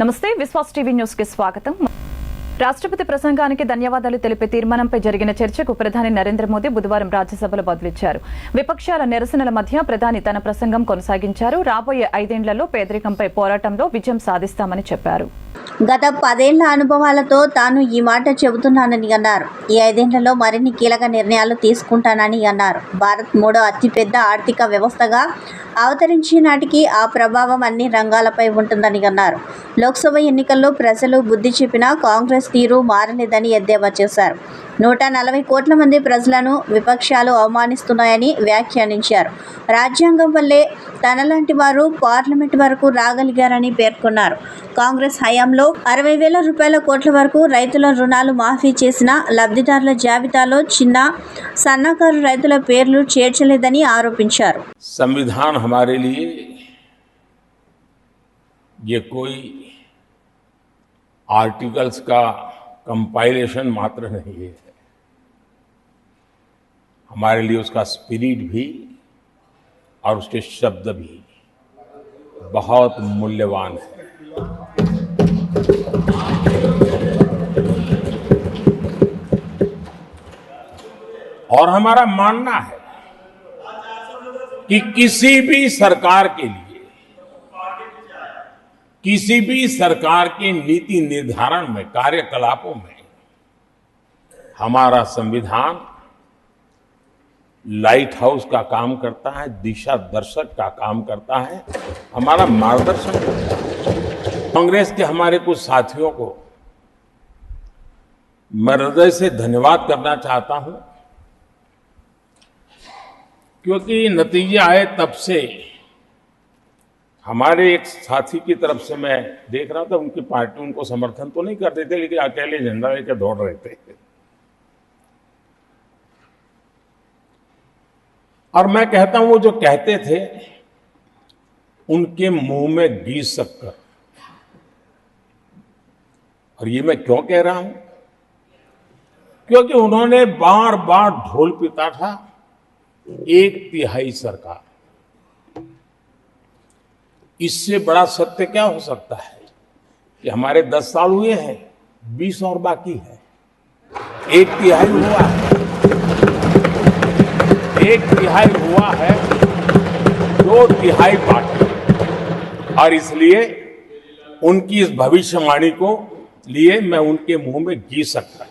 నమస్తే విశ్వాస్ టీవీ న్యూస్కి స్వాగతం. రాష్ట్రపతి ప్రసంగానికి ధన్యవాదాలు తెలిపే తీర్మానంపై జరిగిన చర్చకు ప్రధాని నరేంద్ర మోదీ బుధవారం రాజ్యసభలో బదులిచ్చారు. విపక్షాల నిరసనల మధ్య ప్రధాని తన ప్రసంగం కొనసాగించారు. రాబోయే ఐదేండ్లలో పేదరికంపై పోరాటంలో విజయం సాధిస్తామని చెప్పారు. గత పదేళ్ళ అనుభవాలతో తాను ఈ మాట చెబుతున్నానని అన్నారు. ఈ ఐదేళ్ళలో మరిన్ని కీలక నిర్ణయాలు తీసుకుంటానని అన్నారు. భారత్ మూడో అతిపెద్ద ఆర్థిక వ్యవస్థగా అవతరించే నాటికి ఆ ప్రభావం అన్ని రంగాలపై ఉంటుందని అన్నారు. లోక్సభ ఎన్నికల్లో ప్రజలు బుద్ధి చెప్పిన కాంగ్రెస్ తీరు మారలేదని ఎద్దేవా చేశారు నూట నలభై కోట్ల మంది ప్రజలను విపక్షాలు అవమానిస్తున్నాయని వ్యాఖ్యానించారు రాజ్యాంగం వల్లే తనలాంటి వారు పార్లమెంట్ వరకు రాగలిగారని పేర్కొన్నారు కాంగ్రెస్ హయాంలో అరవై వేల రూపాయల కోట్ల వరకు రైతుల రుణాలు మాఫీ చేసిన లబ్ధిదారుల జాబితాలో చిన్న సన్నకారు రైతుల పేర్లు చేర్చలేదని ఆరోపించారు संविधान हमारे लिए ये कोई आर्टिकल्स का कंपाइलेशन मात्र नहीं है। हमारे लिए उसका स्पिरिट भी और उसके शब्द भी बहुत मूल्यवान है। और हमारा मानना है कि किसी भी सरकार के लिए किसी भी सरकार के नीति निर्धारण में, कार्यकलापों में, हमारा संविधान लाइट हाउस का काम करता है, दिशा दर्शक का काम करता है, हमारा मार्गदर्शन कांग्रेस के हमारे कुछ साथियों को मैं हृदय से धन्यवाद करना चाहता हूँ, क्योंकि नतीजे आए तब से हमारे एक साथी की तरफ़ से मैं देख रहा था, उनकी पार्टी उनको समर्थन तो नहीं करते थे, लेकिन अकेले झंडा लेकर दौड़ रहे थे। और मैं कहता हूँ, वो जो कहते थे, उनके मुँह में घी सककर और ये मैं क्यों कह रहा हूँ? क्योंकि उन्होंने बार बार ढोल पिता था, एक तिहाई सरकार। इससे बड़ा सत्य क्या हो सकता है? कि हमारे दस साल हुए हैं, बीस और बाकी है। एक तिहाई हुआ है। एक तिहाई हुआ है, दो तिहाई बाकी और इसलिए उनकी इस भविष्यवाणी को लिए मैं उनके मुँह में घी सकता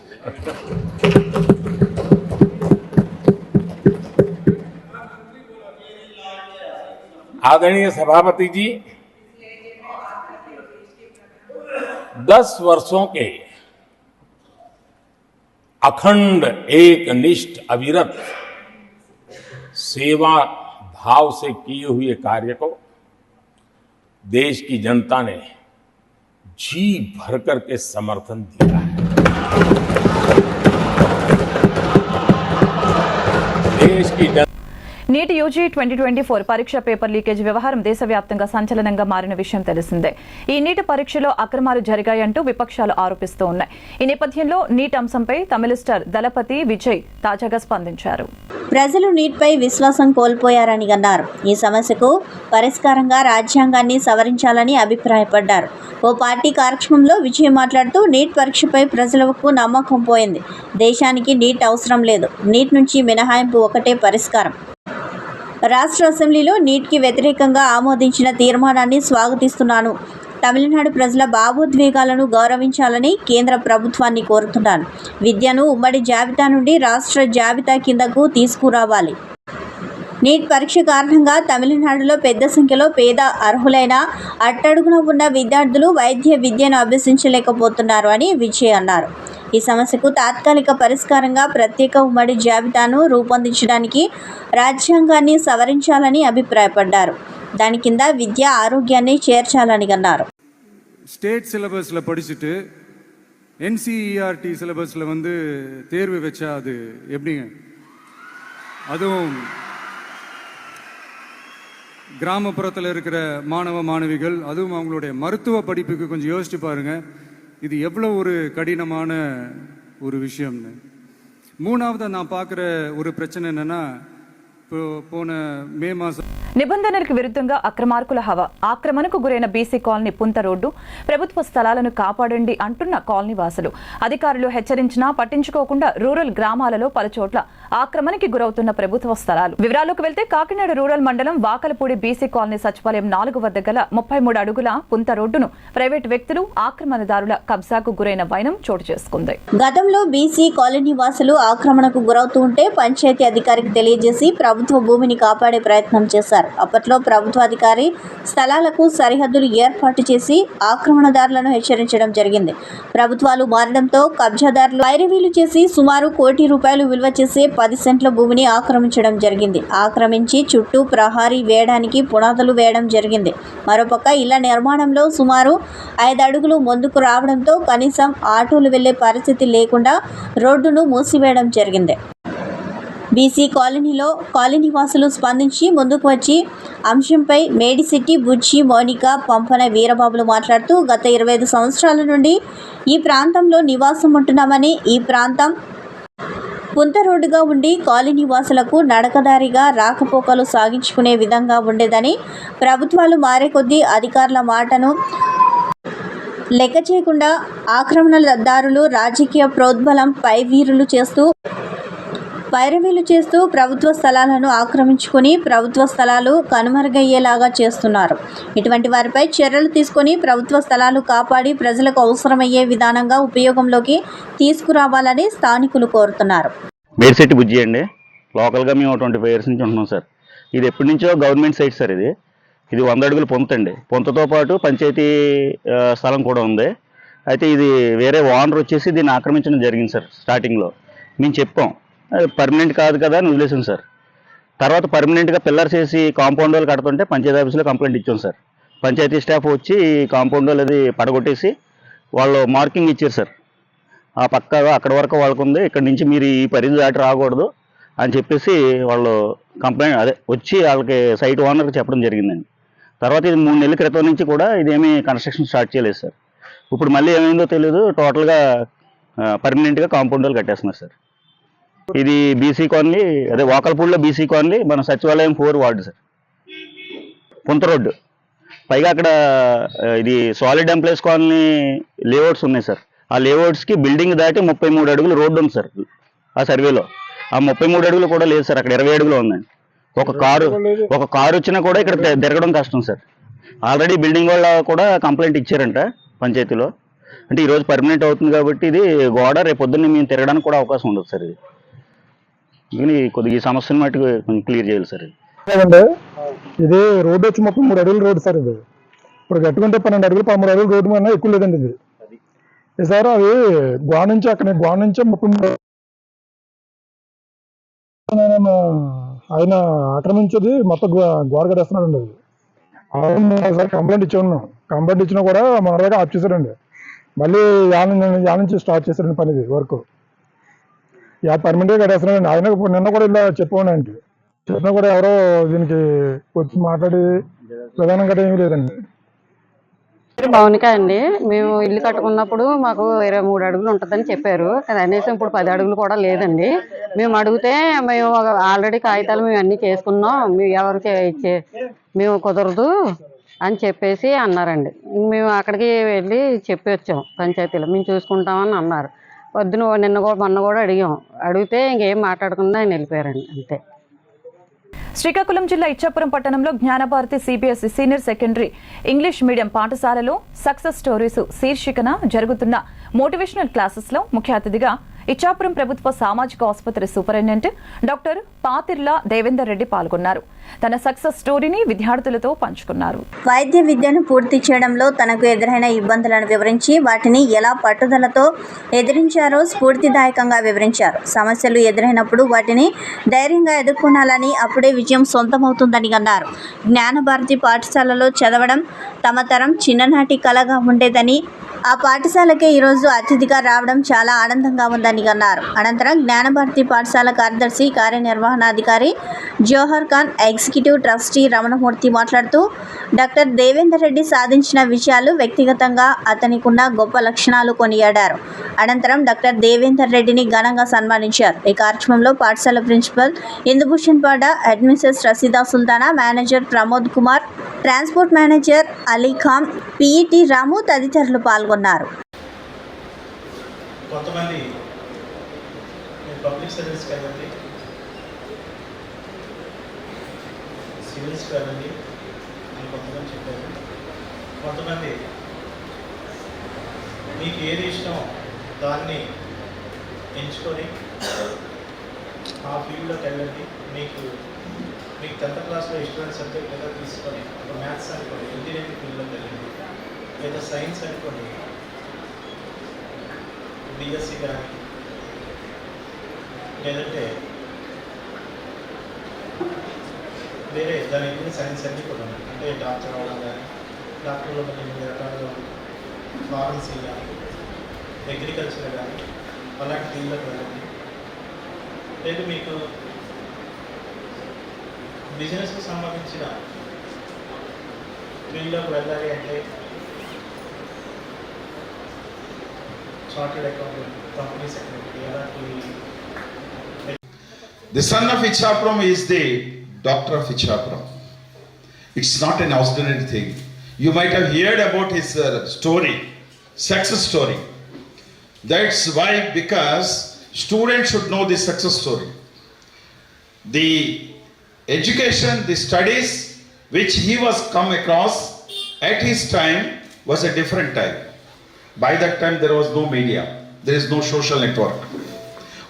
आदरणीय सभापति जी, दस वर्षों के अखंड एक निष्ठ अविरत सेवा भाव से किए हुए कार्य को देश की जनता ने जी भर करके समर्थन दिया है। देश की जन NEET UG twenty twenty four పరీక్ష పేపర్ లీకేజ్ వ్యవహారం దేశవ్యాప్తంగా సంచలనంగా మారిన విషయం తెలిసిందే. ఈ నీటి పరీక్షలో అక్రమాలు జరిగాయంటూ విపక్షాలు ఆరోపిస్తూ ఉన్నాయి. ఈ నేపథ్యంలో నీట్ అంశంపై తమిళిస్టర్ దళపతి విజయ్ తాజాగా స్పందించారు. ప్రజలు నీట్పై విశ్వాసం కోల్పోయారని అన్నారు. ఈ సమస్యకు పరిష్కారంగా రాజ్యాంగాన్ని సవరించాలని అభిప్రాయపడ్డారు. ఓ పార్టీ కార్యక్రమంలో విజయ్ మాట్లాడుతూ నీట్ పరీక్షపై ప్రజలకు నమ్మకం పోయింది. దేశానికి నీట్ అవసరం లేదు. నీట్ నుంచి మినహాయింపు ఒకటే పరిష్కారం. రాష్ట్ర అసెంబ్లీలో నీట్కి వ్యతిరేకంగా ఆమోదించిన తీర్మానాన్ని స్వాగతిస్తున్నాను. తమిళనాడు ప్రజల భావోద్వేగాలను గౌరవించాలని కేంద్ర ప్రభుత్వాన్ని కోరుతున్నాను. విద్యను ఉమ్మడి జాబితా నుండి రాష్ట్ర జాబితా కిందకు తీసుకురావాలి. నీట్ పరీక్ష కారణంగా తమిళనాడులో పెద్ద సంఖ్యలో పేద అర్హులైన అట్టడుగున ఉన్న విద్యార్థులు వైద్య విద్యను అభ్యసించలేకపోతున్నారు అని విజయ్ అన్నారు ఈ సమస్యకు తాత్కాలిక పరిష్కారంగా ప్రత్యేక ఉమ్మడి జాబితాను రూపొందించడానికి రాజ్యాంగాన్ని సవరించాలని అభిప్రాయపడ్డారు దాని కింద విద్య ఆరోగ్యాన్ని చేర్చాలని అన్నారు ஸ்டேட் சிலபஸில் படிச்சுட்டு என்சிஇஆர்டி சிலபஸில் வந்து தேர்வு வச்சா அது எப்படிங்க அதுவும் கிராமப்புறத்தில் இருக்கிற மாணவ மாணவிகள் அதுவும் அவங்களுடைய மருத்துவ படிப்புக்கு கொஞ்சம் யோசிச்சு பாருங்க. இது எவ்வளோ ஒரு கடினமான ஒரு விஷயம்னு. மூணாவதாக நான் பார்க்குற ஒரு பிரச்சனை என்னென்னா இப்போ போன மே மாதம் నిబంధనలకు విరుద్ధంగా అక్రమార్కుల హవా. ఆక్రమణకు గురైన బీసీ కాలనీ పుంత రోడ్డు ప్రభుత్వ స్థలాలను కాపాడండి అంటున్న కాలనీ వాసులు. అధికారులు హెచ్చరించినా పట్టించుకోకుండా రూరల్ గ్రామాలలో పలుచోట్ల ఆక్రమణకి గురవుతున్న ప్రభుత్వ స్థలాలు. వివరాల్లోకి వెళ్తే కాకినాడ రూరల్ మండలం వాకలపూడి బీసీ కాలనీ సచివాలయం నాలుగు వద్ద గల ముప్పై మూడు అడుగుల పుంత రోడ్డును ప్రైవేట్ వ్యక్తులు ఆక్రమణదారుల కబ్జాకు గురైన వైనం చోటు చేసుకుంది. గతంలో బీసీ కాలనీ వాసులు ఆక్రమణకు గురవుతుంటే పంచాయతీ అధికారికి తెలియజేసి ప్రభుత్వ భూమిని కాపాడే ప్రయత్నం చేశారు. అప్పట్లో ప్రభుత్వ అధికారి స్థలాలకు సరిహద్దులు ఏర్పాటు చేసి ఆక్రమణదారులను హెచ్చరించడం జరిగింది. ప్రభుత్వాలు మారడంతో కబ్జాదారులు వైరవీలు చేసి సుమారు కోటి రూపాయలు విలువ చేసే పది సెంట్ల భూమిని ఆక్రమించడం జరిగింది. ఆక్రమించి చుట్టూ ప్రహారీ వేయడానికి పునాదులు వేయడం జరిగింది. మరోపక్క ఇళ్ళ నిర్మాణంలో సుమారు ఐదు అడుగులు ముందుకు రావడంతో కనీసం ఆటోలు వెళ్ళే పరిస్థితి లేకుండా రోడ్డును మూసివేయడం జరిగింది. బీసీ కాలనీలో కాలనీ వాసులు స్పందించి ముందుకు వచ్చి అంశంపై మేడిసిట్టి బుజ్జి మౌనిక పంపన వీరబాబులు మాట్లాడుతూ గత ఇరవై ఐదు సంవత్సరాల నుండి ఈ ప్రాంతంలో నివాసం ఉంటున్నామని ఈ ప్రాంతం పుంత రోడ్డుగా ఉండి కాలనీ వాసులకు నడకదారిగా రాకపోకలు సాగించుకునే విధంగా ఉండేదని ప్రభుత్వాలు మారే కొద్దీ అధికారుల మాటను లెక్క చేయకుండా ఆక్రమణదారులు రాజకీయ ప్రోద్బలం పై వీరులు చేస్తూ పైరవీలు చేస్తూ ప్రభుత్వ స్థలాలను ఆక్రమించుకొని ప్రభుత్వ స్థలాలు కనుమరుగయ్యేలాగా చేస్తున్నారు. ఇటువంటి వారిపై చర్యలు తీసుకొని ప్రభుత్వ స్థలాలు కాపాడి ప్రజలకు అవసరమయ్యే విధానంగా ఉపయోగంలోకి తీసుకురావాలని స్థానికులు కోరుతున్నారు. మేడిశెట్టి బుజ్జి అండి లోకల్గా మేము ట్వంటీ ఫైవ్ ఇయర్స్ నుంచి ఉంటున్నాం సార్. ఇది ఎప్పటి నుంచో గవర్నమెంట్ సైట్ సార్ ఇది. ఇది వంద అడుగుల పొంత అండి. పొంతతో పాటు పంచాయతీ స్థలం కూడా ఉంది. అయితే ఇది వేరే ఓనర్ వచ్చేసి దీన్ని ఆక్రమించడం జరిగింది సార్ స్టార్టింగ్లో. మేము చెప్పాం. పర్మనెంట్ కాదు కదా అని వదిలేసాం సార్. తర్వాత పర్మనెంట్గా పిల్లర్స్ వేసి కాంపౌండ్ వాళ్ళు కడుతుంటే పంచాయతీ ఆఫీస్లో కంప్లైంట్ ఇచ్చాం సార్. పంచాయతీ స్టాఫ్ వచ్చి కాంపౌండ్ వాళ్ళు అది పడగొట్టేసి వాళ్ళు మార్కింగ్ ఇచ్చారు సార్. ఆ పక్క అక్కడ వరకు వాళ్ళకు ఉంది ఇక్కడ నుంచి మీరు ఈ పరిధి దాటి రాకూడదు అని చెప్పేసి వాళ్ళు కంప్లైంట్ అదే వచ్చి వాళ్ళకి సైట్ ఓనర్కి చెప్పడం జరిగిందండి. తర్వాత ఇది మూడు నెలల క్రితం నుంచి కూడా ఇదేమీ కన్స్ట్రక్షన్ స్టార్ట్ చేయలేదు సార్. ఇప్పుడు మళ్ళీ ఏమైందో తెలియదు టోటల్గా పర్మనెంట్గా కాంపౌండ్ వాళ్ళు కట్టేస్తున్నారు సార్. ఇది బీసీ కాలనీ అదే వాకల్పూడిలో బీసీ కాలనీ మన సచివాలయం ఫోర్ వార్డు సార్. పుంత రోడ్డు. పైగా అక్కడ ఇది సాలిడ్ ఎంప్లాయీస్ కాలనీ లేఅవుట్స్ ఉన్నాయి సార్. ఆ లేఅవుట్స్కి బిల్డింగ్ దాటి ముప్పై మూడు అడుగులు రోడ్డు ఉంది సార్ ఆ సర్వేలో ఆ ముప్పై మూడు అడుగులు కూడా లేదు సార్ అక్కడ ఇరవై అడుగులు ఉందండి. ఒక కారు ఒక కారు వచ్చినా కూడా ఇక్కడ తిరగడం కష్టం సార్. ఆల్రెడీ బిల్డింగ్ వాళ్ళ కూడా కంప్లైంట్ ఇచ్చారంట పంచాయతీలో. అంటే ఈరోజు పర్మనెంట్ అవుతుంది కాబట్టి ఇది గోడ రేపు పొద్దున్న మేము తిరగడానికి కూడా అవకాశం ఉండదు సార్ ఇది. కానీ కొద్దిగా ఈ సమస్యను మటుకు కొంచెం క్లియర్ చేయాలి సార్ ఇది. లేదండి ఇది రోడ్డు వచ్చి మొత్తం మూడు అడుగులు రోడ్డు సార్ ఇది. ఇప్పుడు కట్టుకుంటే పన్నెండు అడుగులు పదమూడు అడుగులు రోడ్డు కన్నా ఎక్కువ లేదండి ఇది. సార్ అది గోడ నుంచి అక్కడ గోడ నుంచి ముప్పై మూడు ఆయన ఆయన ఆక్రమించేది మొత్తం గో- గోడ కట్టేస్తున్నాడండి అది. సార్ కంప్లైంట్ ఇచ్చి ఉన్నాం. కంప్లైంట్ ఇచ్చినా కూడా మన దగ్గర ఆఫ్ చేశారండి మళ్ళీ యాన యాన నుంచి స్టార్ట్ చేశారండి పని ఇది వర్క్. యా పర్మనెంట్గా కట్టేస్తున్నాను ఆయన నిన్న కూడా ఇలా చెప్పండి చెప్పినా కూడా ఎవరో దీనికి వచ్చి మాట్లాడి విధానం గట్రా ఏమీ లేదండి. పేరు భవనిక అండి. మేము ఇల్లు కట్టుకున్నప్పుడు మాకు ఇరవై మూడు అడుగులు ఉంటుందని చెప్పారు. కనీసం ఇప్పుడు పది అడుగులు కూడా లేదండి. మేము అడిగితే మేము ఆల్రెడీ కాగితాలు మేము అన్నీ చేసుకున్నాం. మేము ఎవరికి చే- మేము కుదరదు అని చెప్పేసి అన్నారండి. మేము అక్కడికి వెళ్ళి చెప్పి వచ్చాం పంచాయతీలో. మేము చూసుకుంటామని అన్నారు. పొద్దున నిన్న కూడా మొన్న కూడా అడిగాం. అడిగితే ఇంకేం మాట్లాడకుండా ఆయన వెళ్ళిపోయారండి అంతే. శ్రీకాకుళం జిల్లా ఇచ్చాపురం పట్టణంలో Gnanabharathi CBSE senior secondary English medium పాఠశాలలో సక్సెస్ స్టోరీస్ శీర్షికన జరుగుతున్న మోటివేషనల్ క్లాసెస్లో ముఖ్య అతిథిగా ఇచ్చాపురం ప్రభుత్వ సామాజిక ఆసుపత్రి సూపరింటెండెంట్ డాక్టర్ పాతిర్ల దేవేందర్ రెడ్డి పాల్గొన్నారు. తన సక్సెస్ స్టోరీని విద్యార్థులతో పంచుకున్నారు. వైద్య విద్యను పూర్తి చేయడంలో తనకు ఎదురైన ఇబ్బందులను వివరించి వాటిని ఎలా పట్టుదలతో ఎదిరించారో స్ఫూర్తిదాయకంగా వివరించారు. సమస్యలు ఎదురైనప్పుడు వాటిని ధైర్యంగా ఎదుర్కొనాలని అప్పుడే విజయం సొంతమవుతుందని అన్నారు. జ్ఞానభారతి పాఠశాలలో చదవడం తమ తరం చిన్ననాటి కళగా ఉండేదని ఆ పాఠశాలకే ఈరోజు అతిథిగా రావడం చాలా ఆనందంగా ఉందని అన్నారు. అనంతరం జ్ఞానభారతి పాఠశాల కార్యదర్శి కార్యనిర్వహణాధికారి జోహర్ ఖాన్ ఎగ్జిక్యూటివ్ ట్రస్టీ రమణమూర్తి మాట్లాడుతూ డాక్టర్ దేవేందర్ రెడ్డి సాధించిన విషయాలు వ్యక్తిగతంగా అతనికున్న గొప్ప లక్షణాలు కొనియాడారు. అనంతరం డాక్టర్ దేవేందర్ రెడ్డిని ఘనంగా సన్మానించారు. ఈ కార్యక్రమంలో పాఠశాల ప్రిన్సిపల్ ఇందుభూషణ్ పాడ అడ్మిసెస్ Rasheeda Sultana manager Pramod Kumar transport manager Ali Khan PET Ramu తదితరులు పాల్గొన్నారు. కొంతమంది మీరు పబ్లిక్ సర్వీస్కి వెళ్ళండి సివిల్స్ వెళ్ళండి అని కొంతమంది చెప్పారు. కొంతమంది మీకు ఏది ఇష్టం దాన్ని ఎంచుకొని ఆ ఫీల్డ్లోకి వెళ్ళండి. మీకు మీకు టెన్త్ క్లాస్లో ఇష్టమైన సబ్జెక్ట్ ఏదో తీసుకొని ఒక మ్యాథ్స్ అనుకోండి ఇంజనీరింగ్ లేదా సైన్స్ అనుకోండి. బిఎస్సి కానీ లేదంటే వేరే దాని సైన్స్ అన్నీ కూడా అంటే డాక్టర్ అవ్వడం కానీ డాక్టర్లో కొన్ని ఎనిమిది రకాలుగా ఫార్మసీ కానీ అగ్రికల్చర్ కానీ అలాంటి ఫీల్డ్లోకి వెళ్ళండి. లేదు మీకు బిజినెస్కి సంబంధించిన ఫీల్డ్లోకి వెళ్ళాలి అంటే started company the son of Ichhapram is the doctor of Ichhapram. It's not an ordinary thing. You might have heard about his uh, story, success story. That's why, because students should know the success story. The education, the studies which he was come across at his time was a different time. By that time, there was no media, there is no social network.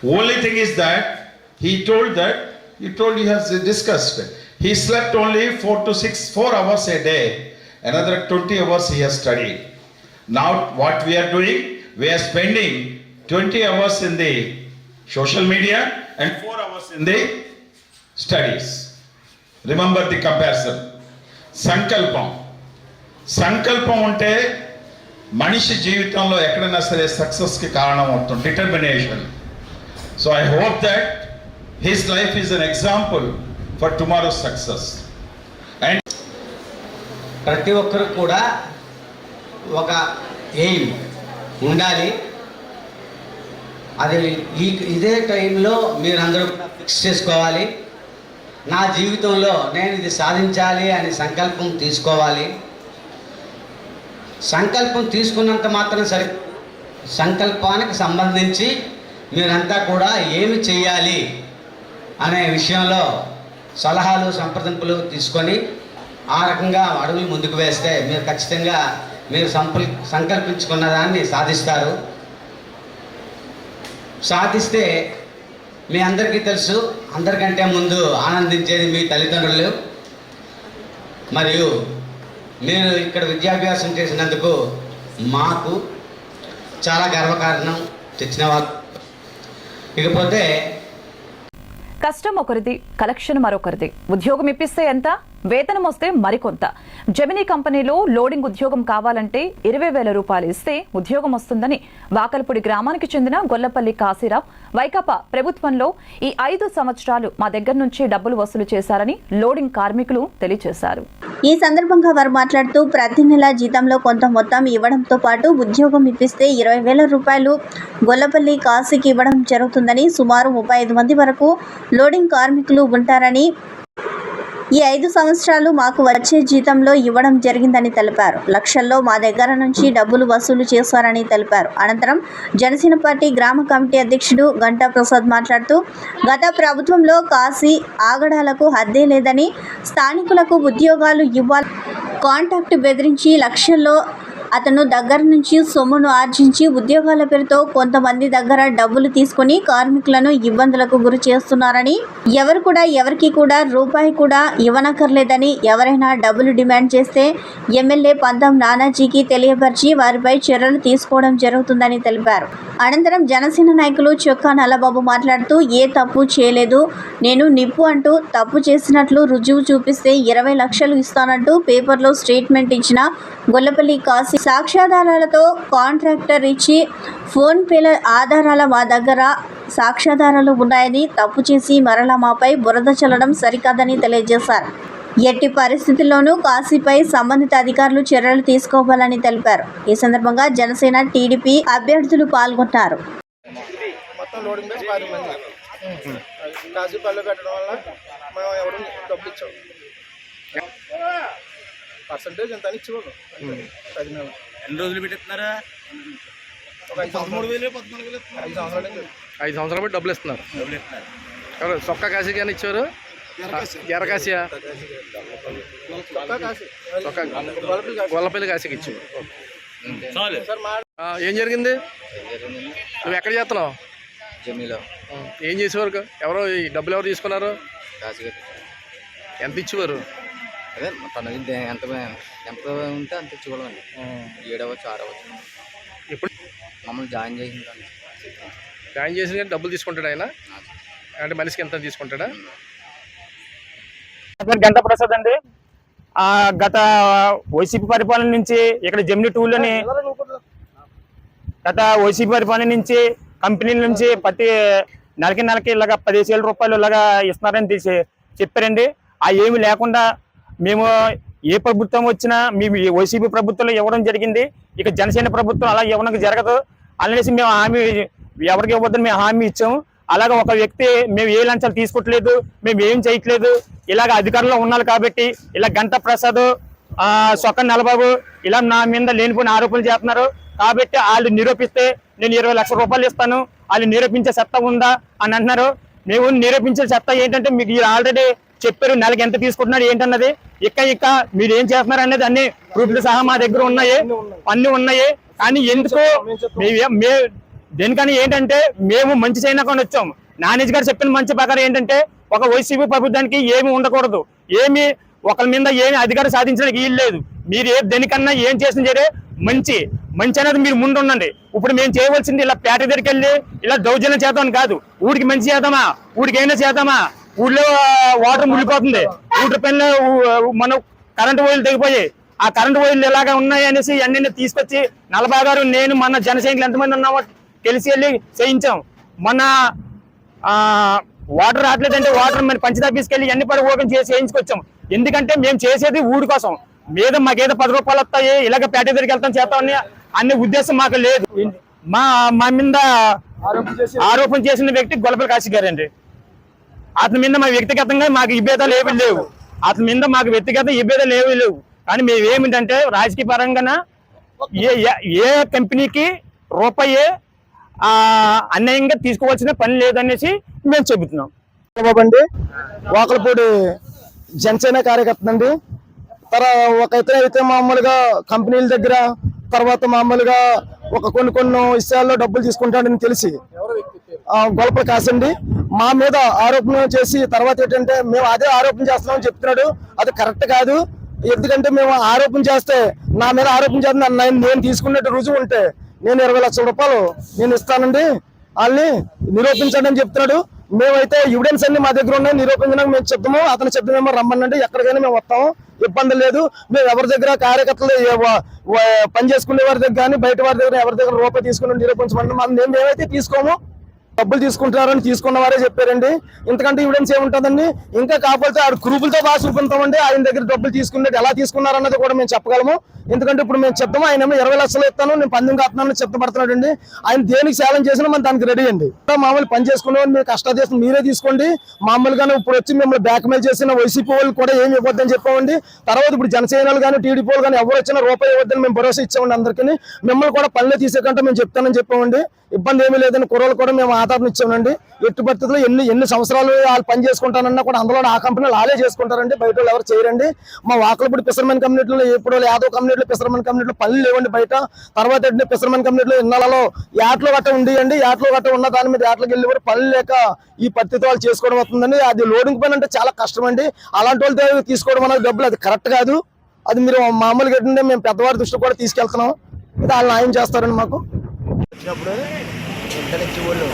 Only thing is that he told that he told he has discussed. He slept only four to six, four hours a day. Another 20 hours he has studied. Now what we are doing, we are spending 20 hours in the social media and four hours in the studies. Remember the comparison. సంకల్పం సంకల్పం ఉంటే మనిషి జీవితంలో ఎక్కడైనా సరే సక్సెస్కి కారణం అవుతుంది. Determination so I hope that his life is an example for tomorrow success and ప్రతి ఒక్కరు కూడా ఒక ఎయిమ్ ఉండాలి. అది ఈ ఇదే టైంలో మీరందరూ ఫిక్స్ చేసుకోవాలి. నా జీవితంలో నేను ఇది సాధించాలి అనే సంకల్పం తీసుకోవాలి. సంకల్పం తీసుకున్నంత మాత్రం సరి. సంకల్పానికి సంబంధించి మీరంతా కూడా ఏమి చేయాలి అనే విషయంలో సలహాలు సంప్రదింపులు తీసుకొని ఆ రకంగా అడుగులు ముందుకు వేస్తే మీరు ఖచ్చితంగా మీరు సంపల్ సంకల్పించుకున్న దాన్ని సాధిస్తారు. సాధిస్తే మీ అందరికీ తెలుసు అందరికంటే ముందు ఆనందించేది మీ తల్లిదండ్రులు మరియు నేను ఇక్కడ విద్యాభ్యాసం చేసినందుకు మాకు చాలా గర్వకారణం తెచ్చిన వాళ్ళు ఇకపోతే కష్టం ఒకరిది కలెక్షన్ మరొకరిది. ఉద్యోగం ఇప్పిస్తే ఎంత? వేతనం వస్తే మరికొంత. జమినీ కంపెనీలో లోడింగ్ ఉద్యోగం కావాలంటే ఇరవై వేల రూపాయలు ఇస్తే ఉద్యోగం వస్తుందని వాకల్పూడి గ్రామానికి చెందిన గొల్లపల్లి కాశీరావు వైకాపా ప్రభుత్వంలో ఈ ఐదు సంవత్సరాలు మా దగ్గర నుంచి డబ్బులు వసూలు చేశారని లోడింగ్ కార్మికులు తెలియజేశారు. ఈ సందర్భంగా వారు మాట్లాడుతూ ప్రతి నెల జీతంలో కొంత మొత్తం ఇవ్వడంతో పాటు ఉద్యోగం ఇప్పిస్తే ఇరవై వేల రూపాయలు గొల్లపల్లి కాశీకి ఇవ్వడం జరుగుతుందని సుమారు ముప్పై ఐదు మంది వరకు లోడింగ్ కార్మికులు ఉంటారని ఈ ఐదు సంవత్సరాలు మాకు వచ్చే జీతంలో ఇవ్వడం జరిగిందని తెలిపారు. లక్షల్లో మా దగ్గర నుంచి డబ్బులు వసూలు చేశారని తెలిపారు. అనంతరం జనసేన పార్టీ గ్రామ కమిటీ అధ్యక్షుడు గంటా ప్రసాద్ మాట్లాడుతూ గత ప్రభుత్వంలో కాశీ ఆగడాలకు హద్దే లేదని స్థానికులకు ఉద్యోగాలు ఇవ్వాలి కాంటాక్ట్ బెదిరించి లక్షల్లో అతను దగ్గర నుంచి సొమ్మును ఆర్జించి ఉద్యోగాల పేరుతో కొంతమంది దగ్గర డబ్బులు తీసుకుని కార్మికులను ఇబ్బందులకు గురి చేస్తున్నారని ఎవరు కూడా ఎవరికి కూడా రూపాయి కూడా ఇవ్వనక్కర్లేదని ఎవరైనా డబ్బులు డిమాండ్ చేస్తే ఎమ్మెల్యే పంతం నానాజీకి తెలియపరిచి వారిపై చర్యలు తీసుకోవడం జరుగుతుందని తెలిపారు. అనంతరం జనసేన నాయకులు చొక్కా నల్లబాబు మాట్లాడుతూ ఏ తప్పు చేయలేదు. నేను నిప్పు అంటూ తప్పు చేసినట్లు రుజువు చూపిస్తే ఇరవై లక్షలు ఇస్తానంటూ పేపర్లో స్టేట్మెంట్ ఇచ్చిన గొల్లపల్లి కాశీ సాక్ష్యాధారాలతో కాంట్రాక్టర్ ఇచ్చి ఫోన్పేల ఆధారాల మా దగ్గర సాక్ష్యాధారాలు ఉన్నాయని తప్పు చేసి మరలా మాపై బురద చల్లడం సరికాదని తెలియజేశారు. ఎట్టి పరిస్థితుల్లోనూ కాశీపై సంబంధిత అధికారులు చర్యలు తీసుకోవాలని తెలిపారు. ఈ సందర్భంగా జనసేన టీడీపీ అభ్యర్థులు పాల్గొన్నారు. కాశీపల్లి పెట్టడం వల్ల మేము ఎవరు డబ్బులు ఇచ్చాం పర్సంటేజ్ ఎంత అని ఇచ్చేవాళ్ళు. పది నెలలు ఎన్ని రోజులు పెట్టిస్తున్నారా ఒక ఐదు సంవత్సరాలు. వేలు పద్నాలుగు వేలు ఐదు సంవత్సరాలు నుంచి ఐదు సంవత్సరాలు బట్టి డబ్బులు ఇస్తున్నారు. ఎవరు సొక్క కాశీ. కానీ ఇచ్చారు ఎర్రకాశియా గొల్లపల్లి కాశీకి ఇచ్చారు ఏం జరిగింది? నువ్వు ఎక్కడ చేస్తున్నావు? జమీలో. ఏం చేసేవారు? ఎవరో ఈ డబ్బులు ఎవరు తీసుకున్నారు? ఎంత ఇచ్చేవారు? అదే తన ఎంత ఎంత ఉంటే అంత ఇచ్చుకోవాలండి ఏడవచ్చు ఆరవచ్చు ఇప్పుడు మమ్మల్ని జాయిన్ చేసిన జాయిన్ చేసిన కానీ డబ్బులు తీసుకుంటాడు ఆయన? అంటే మనిషికి ఎంత తీసుకుంటాడా? గంటా ప్రసాద్ అండి. ఆ గత వైసీపీ పరిపాలన నుంచి ఇక్కడ జమిని టూలని గత వైసీపీ పరిపాలన నుంచి కంపెనీల నుంచి ప్రతి నెలకి నెలకి ఇలాగ పదిహేను వేల రూపాయలు ఇలాగా ఇస్తున్నారని తెలిసి చెప్పారండి. ఆ ఏమి లేకుండా మేము ఏ ప్రభుత్వం వచ్చినా మేము వైసీపీ ప్రభుత్వంలో ఇవ్వడం జరిగింది. ఇక జనసేన ప్రభుత్వం అలా ఇవ్వడం జరగదు. అనేసి మేము హామీ ఎవరికి ఇవ్వద్దని మేము హామీ ఇచ్చాము. అలాగే ఒక వ్యక్తి మేము ఏ లంచాలు తీసుకోవట్లేదు మేము ఏం చేయట్లేదు. ఇలాగ అధికారంలో ఉన్నారు కాబట్టి ఇలా గంట ప్రసాద్ ఆ, సొక్క నలబాబు ఇలా నా మీద లేనిపోయిన ఆరోపణలు చేస్తున్నారు. కాబట్టి వాళ్ళు నిరూపిస్తే నేను ఇరవై లక్షల రూపాయలు ఇస్తాను. వాళ్ళు నిరూపించే సత్తా ఉందా అని అంటున్నారు. మేము నిరూపించే సత్తా ఏంటంటే మీకు ఆల్రెడీ చెప్పారు నెలకి ఎంత తీసుకుంటున్నారు ఏంటన్నది? ఇక్క ఇక్క మీరు ఏం చేస్తున్నారు అనేది అన్ని ప్రూఫ్లు సహా మా దగ్గర ఉన్నాయి. అన్ని ఉన్నాయి. కానీ ఎందుకు? దేనికని ఏంటంటే మేము మంచి చేయకుండా వచ్చాం. నానేజ్ గారు చెప్పిన మంచి ప్రకారం ఏంటంటే ఒక వైసీపీ ప్రభుత్వానికి ఏమి ఉండకూడదు. ఏమి ఒకరి మీద ఏమి అధికారం సాధించడానికి వీలు లేదు. మీరు ఏ దేనికన్నా ఏం చేసిన సరే మంచి మంచి అనేది మీరు ముందు ఉండండి. ఇప్పుడు మేము చేయవలసింది ఇలా పేట దగ్గరికి వెళ్ళి ఇలా దౌర్జన్యం చేద్దాం కాదు. ఊరికి మంచి చేద్దామా? ఊరికి ఏమైనా చేద్దామా? ఊళ్ళో వాటర్ మునిగిపోతుంది. ఊటి పైన మనం కరెంటు వైర్లు తెగిపోయాయి. ఆ కరెంటు వైర్లు ఎలాగా ఉన్నాయి అనేసి అన్ని తీసుకొచ్చి నలభై గారు నేను మన జన సైనికులు ఎంతమంది ఉన్నామో తెలిసి వెళ్ళి చేయించాం. మొన్న ఆ వాటర్ రావట్లేదంటే వాటర్ మరి పంచదార తీసుకెళ్ళి ఎన్ని పడి ఓపెన్ చేసి చేయించుకొచ్చాం. ఎందుకంటే మేము చేసేది ఊడి కోసం. మీద మాకేదో పది రూపాయలు వస్తాయి ఇలాగ పేట దగ్గరికి వెళ్తాం చేస్తామని అనే ఉద్దేశం మాకు లేదు. మా మా మీద ఆరోపణ చేసిన వ్యక్తి గొల్లపల్లి కాశీ గారండి. అతని మీద మా వ్యక్తిగతంగా మాకు ఇబ్బందులు ఏమి లేవు. అతని మీద మాకు వ్యక్తిగత ఇబ్బందులు ఏమి లేవు. కానీ మేము ఏమిటంటే రాజకీయ పరంగా ఏ ఏ- ఏ కంపెనీకి రూపాయి అన్యాయంగా తీసుకోవాల్సిన పని లేదనేసి మేము చెబుతున్నాం. బాబు అండి వాకలపూడి జనసేన కార్యకర్త అండి. తర్వాత ఒక ఇతర అయితే మామూలుగా కంపెనీల దగ్గర తర్వాత మామూలుగా ఒక కొన్ని కొన్ని విషయాల్లో డబ్బులు తీసుకుంటాడని తెలిసి గొలపల కాసండి మా మీద ఆరోపణ చేసి తర్వాత ఏంటంటే మేము అదే ఆరోపణ చేస్తున్నామని చెప్తున్నాడు. అది కరెక్ట్ కాదు. ఎందుకంటే మేము ఆరోపణ చేస్తే నా మీద ఆరోపణ చేస్తున్నా నేను నేను తీసుకున్నట్టు రుజువు ఉంటే నేను ఇరవై లక్షల రూపాయలు నేను ఇస్తానండి. వాళ్ళని నిరూపించండి అని చెప్తున్నాడు. మేమైతే ఎవిడెన్స్ అన్ని మా దగ్గర ఉన్నాయి. నిరూపించడానికి మేము చెప్తాము. అతను చెప్పినేమో రమ్మనండి ఎక్కడికైనా మేము వస్తాము. ఇబ్బంది లేదు. మేము ఎవరి దగ్గర కార్యకర్తలు పని చేసుకునే వారి దగ్గర కానీ బయట వారి దగ్గర ఎవరి దగ్గర రూపాయి తీసుకుని నిరూపించమండి మేము మేమైతే తీసుకోము డబ్బులు తీసుకుంటున్నారని తీసుకున్న వారే చెప్పారండి. ఇంతకంటే ఎవిడెన్స్ ఏముంటుందండి? ఇంకా కాకపోతే ఆడు గ్రూపులతో బాగా చూపుతామండి ఆయన దగ్గర డబ్బులు తీసుకున్నట్టు ఎలా తీసుకున్నారన్నది కూడా మేము చెప్పగలము. ఎందుకంటే ఇప్పుడు మేము చెప్తాము ఆయన ఏమో ఇరవై లక్షలు ఇస్తాను నేను పందెం కాపుతున్నాను చెప్తపడుతున్నాడు అండి ఆయన దేనికి సేవం చేసినా మనం దానికి రెడీ అండి. మామూలు పని చేసుకునే మీరు కష్టాలు మీరే తీసుకోండి. మామూలుగానే ఇప్పుడు వచ్చి మిమ్మల్ని బ్లాక్మెయిల్ చేసిన వైసీపీ వాళ్ళు కూడా ఏమి ఇవ్వద్దని చెప్పామండి. తర్వాత ఇప్పుడు జనసేనలు కానీ టీడీపీ వాళ్ళు కానీ ఎవరు వచ్చినా రూపాయి ఇవ్వద్దని మేము భరోసా ఇచ్చామండి అందరికీ మిమ్మల్ని కూడా పనులు తీసేకంటే మేము చెప్తానని చెప్పామండి. ఇబ్బంది ఏమీ లేదని కుర్రలు కూడా మేము ఆధారం ఇచ్చామండి ఎట్టు పరిస్థితుల్లో ఎన్ని ఎన్ని సంవత్సరాలు వాళ్ళు పని చేసుకుంటానన్నా కూడా అందులో ఆ కంపెనీలు వాళ్ళే చేసుకుంటారండి. బయట వాళ్ళు ఎవరు చేయరండి. మా వాకలపూడి పిసర్మన్ కంపెనీలో ఇప్పుడు యాదవ్ కంపెనీలో పిసర్మన్ కంపెనీలో పనులు లేవండి బయట. తర్వాత ఏంటంటే పిసర్మన్ కంపెనీలో ఇన్నాళ్ళలో యాట్లు గట్ట ఉండేయండి. యాట్లు గట్ట ఉన్న దాని మీద యాట్లకి వెళ్ళి కూడా పనులు లేక ఈ పత్తితో వాళ్ళు చేసుకోవడం అవుతుందండి అది లోడింగ్ పని అంటే చాలా కష్టం అండి అలాంటి వాళ్ళతో తీసుకోవడం అనేది డబ్బులు అది కరెక్ట్ కాదు. అది మీరు మామూలుగా ఏంటంటే మేము పెద్దవారి దృష్టిలో కూడా తీసుకెళ్తున్నాం. అయితే వాళ్ళు న్యాయం చేస్తారండి మాకు. ఇద్దరు ఇచ్చేవాళ్ళు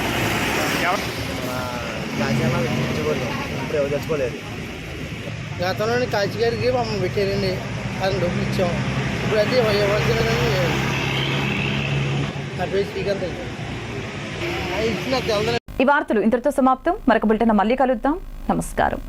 కాజానా ఇచ్చేవాళ్ళు ఇప్పుడు ఎవరు తెచ్చుకోలేదు. గతంలోని కాచి గారికి మమ్మల్ని పెట్టారండి. అది డబ్బులు ఇచ్చాం. ఇప్పుడు అయితే ఇచ్చిన తెలదని ఈ వార్తలు ఇంతటితో సమాప్తం. మరొక బులెటిన్ మళ్ళీ కలుద్దాం. నమస్కారం.